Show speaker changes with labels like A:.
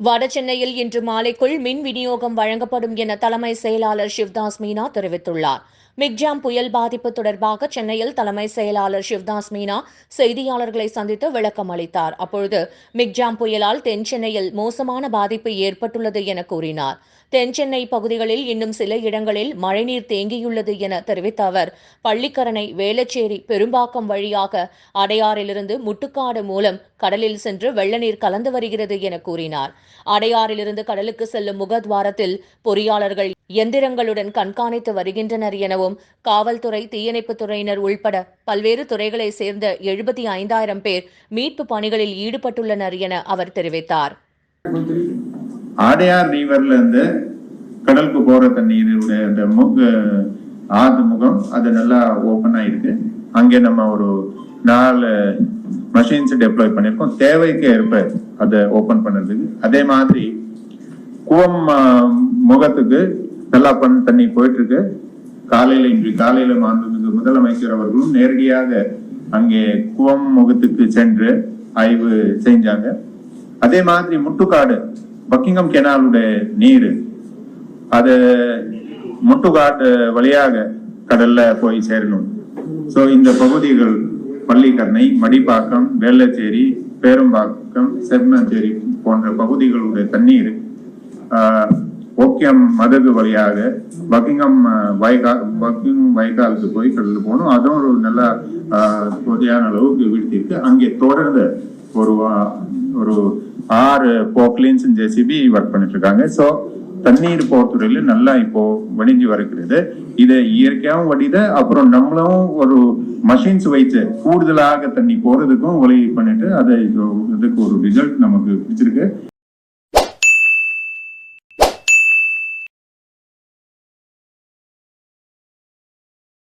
A: வடசென்னையில் இன்று மாலைக்குள் மின் விநியோகம் வழங்கப்படும் என தலைமை செயலாளர் சிவ்தாஸ் மீனா தெரிவித்துள்ளார். மிக்ஜாம் புயல் பாதிப்பு தொடர்பாக சென்னையில் தலைமை செயலாளர் சிவ்தாஸ் மீனா செய்தியாளர்களை சந்தித்து விளக்கம் அளித்தார். அப்பொழுது மிக்ஜாம் புயலால் தென் சென்னையில் மோசமான பாதிப்பு ஏற்பட்டுள்ளது என கூறினார். தென் சென்னை பகுதிகளில் இன்னும் சில இடங்களில் மழைநீர் தேங்கியுள்ளது என தெரிவித்த அவர் பள்ளிக்கரணை வேளச்சேரி பெரும்பாக்கம் வழியாக அடையாறிலிருந்து முட்டுக்காடு மூலம் கடலில் சென்று வெள்ளநீர் கலந்து வருகிறது என கூறினார். அடையாறிலிருந்து கடலுக்கு செல்லும் முகத்வாரத்தில் பொறியாளர்கள் எந்திரங்களுடன் கண்காணித்து வருகின்றனர் எனவும் காவல்துறை தீயணைப்புத் துறையினர் உள்பட பல்வேறு துறைகளை சேர்ந்த எழுபத்தி ஐந்தாயிரம் பேர் மீட்பு பணிகளில் ஈடுபட்டுள்ளனர் என அவர் தெரிவித்தார்.
B: ஆடையார் ரிவர்ல இருந்து கடலுக்கு போற தண்ணீருடைய அந்த முக முகம் அது நல்லா ஓப்பன் ஆயிருக்கு. அங்கே நம்ம ஒரு நாலு மஷின்ஸ் டெப்ளாய் பண்ணிருக்கோம். தேவைக்கு ஏற்ப அதை ஓபன் பண்ணுறதுக்கு அதே மாதிரி குவம் முகத்துக்கு நல்லா பண் தண்ணி போயிட்டு இருக்கு காலையில இன்று காலையில மாண்புமிகு முதலமைச்சர் அவர்களும் நேரடியாக அங்கே குவம் முகத்துக்கு சென்று ஆய்வு செஞ்சாங்க. அதே மாதிரி முட்டுக்காடு பக்கிங்கம் கெனாலுடைய நீர். அது முட்டுக்காடு வழியாக கடல்ல போய் சேரணும். சோ இந்த பகுதிகள் பள்ளிக்கரணை மடிப்பாக்கம் வேளச்சேரி பேரும்பாக்கம் செம்மச்சேரி போன்ற பகுதிகளுடைய தண்ணீர் ஆஹ், ஓக்கியம் மதகு வழியாக பக்கிங்கம் வைகால் பக்கிங்கம் வைகாலுக்கு போய் கடலில் போகணும். அதுவும் ஒரு நல்ல ஆஹ், அளவுக்கு வீழ்த்திருக்கு அங்கே தொடர்ந்து ஒரு ஒரு ஆறு போக்லின்ஸ் ஜேசிபி ஒர்க் பண்ணிட்டு இருக்காங்க. சோ தண்ணீர் போர்த்துறையில நல்லா இப்போ வடிஞ்சு வருகிறது. இதை இயற்கையாகவும் வடித அப்புறம் நம்மளும் ஒரு மஷின்ஸ் வைத்து கூடுதலாக தண்ணி போறதுக்கும் உதவி பண்ணிட்டு அதை இதுக்கு ஒரு ரிசல்ட் நமக்கு பிடிச்சிருக்கு.